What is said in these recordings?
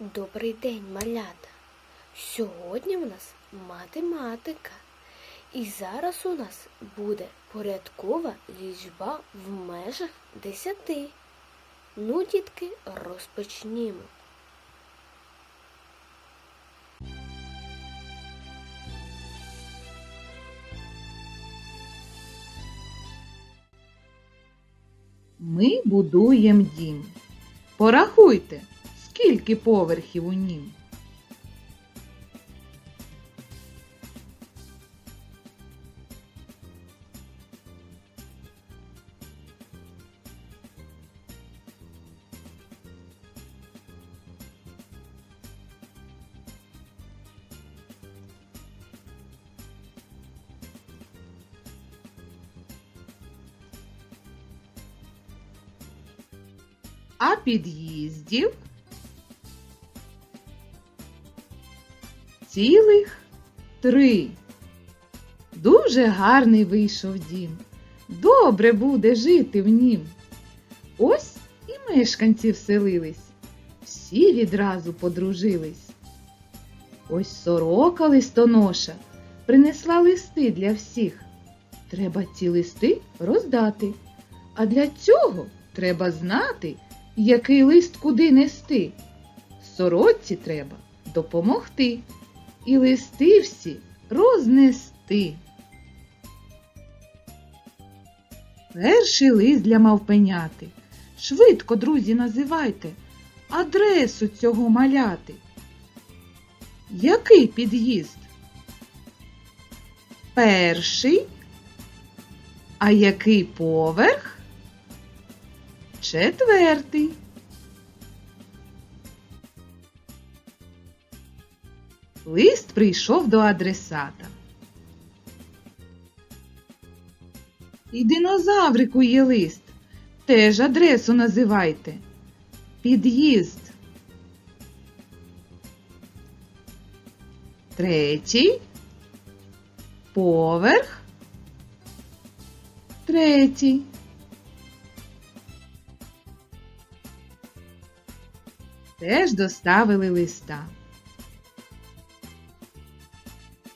Добрий день, малята. Сьогодні в нас математика. І зараз у нас буде порядкова лічба в межах десяти. Ну, дітки, розпочнімо. Ми будуємо дім. Порахуйте, скільки поверхів у нім. А під'їздів цілих три. Дуже гарний вийшов дім. Добре буде жити в нім. Ось і мешканці вселились. Всі відразу подружились. Ось сорока листоноша принесла листи для всіх. Треба ці листи роздати. А для цього треба знати, який лист куди нести. Сорочці треба допомогти і листи всі рознести. Перший лист для мавпеняти. Швидко, друзі, називайте адресу цього маляти. Який під'їзд? Перший. А який поверх? Четвертий. Лист прийшов до адресата. І динозаврику є лист. Теж адресу називайте. Під'їзд. Третій. Поверх. Третій. Теж доставили листа.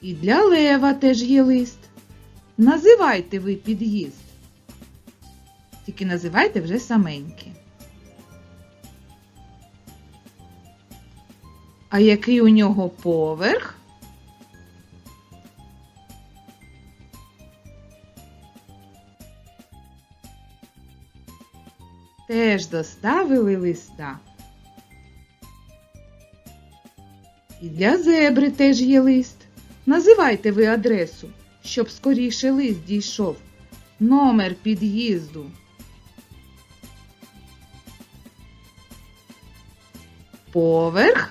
І для Лева теж є лист. Називайте ви під'їзд. Тільки називайте вже саменькі. А який у нього поверх? Теж доставили листа. І для зебри теж є лист. Називайте ви адресу, щоб скоріше лист дійшов. Номер під'їзду. Поверх.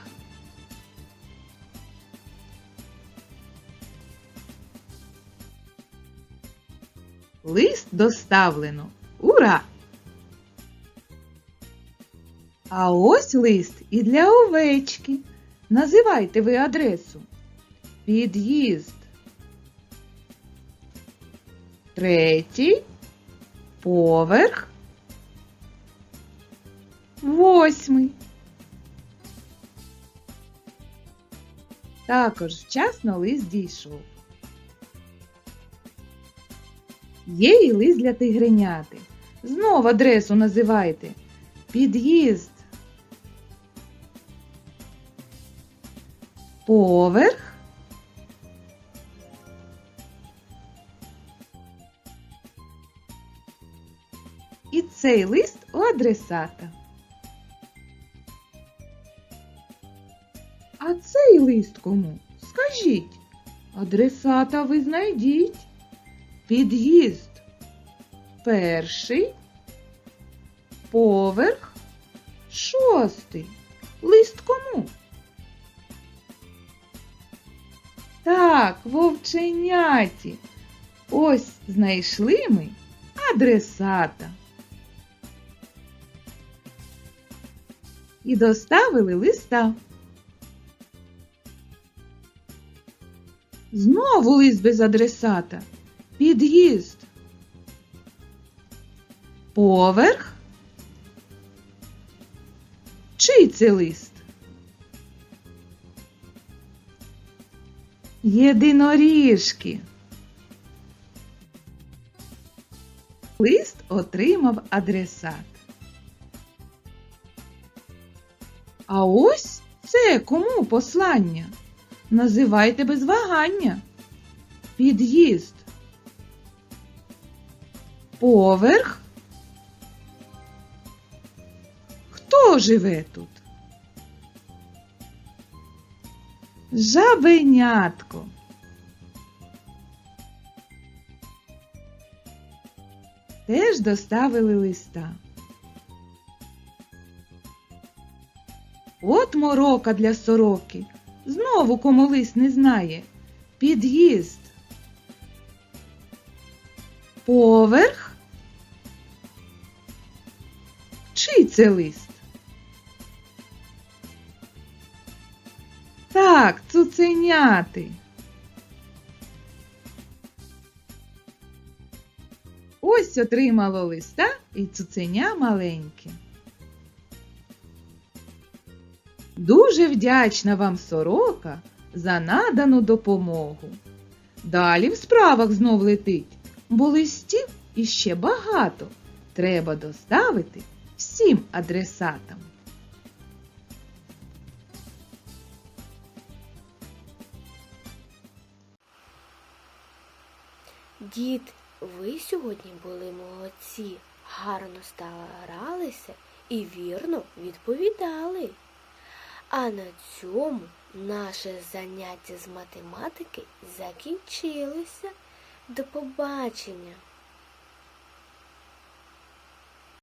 Лист доставлено. Ура! А ось лист і для овечки. Називайте ви адресу. Під'їзд. Третій. Поверх. Восьмий. Також вчасно лист дійшов. Є і лист для тигреняти. Знов адресу називайте. Під'їзд. Поверх. І цей лист у адресата. А цей лист кому? Скажіть. Адресата ви знайдіть. Під'їзд. Перший. Поверх. Шостий. Лист кому? Так, вовченяті. Ось знайшли ми адресата. і доставили листа. Знову лист без адресата. Під'їзд. Поверх. Чий це лист? Єдиноріжки. Лист отримав адресат. А ось це кому послання? Називайте без вагання. Під'їзд. Поверх. Хто живе тут? Жабенятко. Теж доставили листа. От морока для сороки. Знову кому лист не знає. Під'їзд. Поверх. Чий це лист? Так, цуценяти. Ось отримало листа і цуценя маленьке. Дуже вдячна вам сорока за надану допомогу. Далі в справах знов летить, бо листів іще багато. Треба доставити всім адресатам. Дід, ви сьогодні були молодці, гарно старалися і вірно відповідали. А на цьому наше заняття з математики закінчилося. До побачення!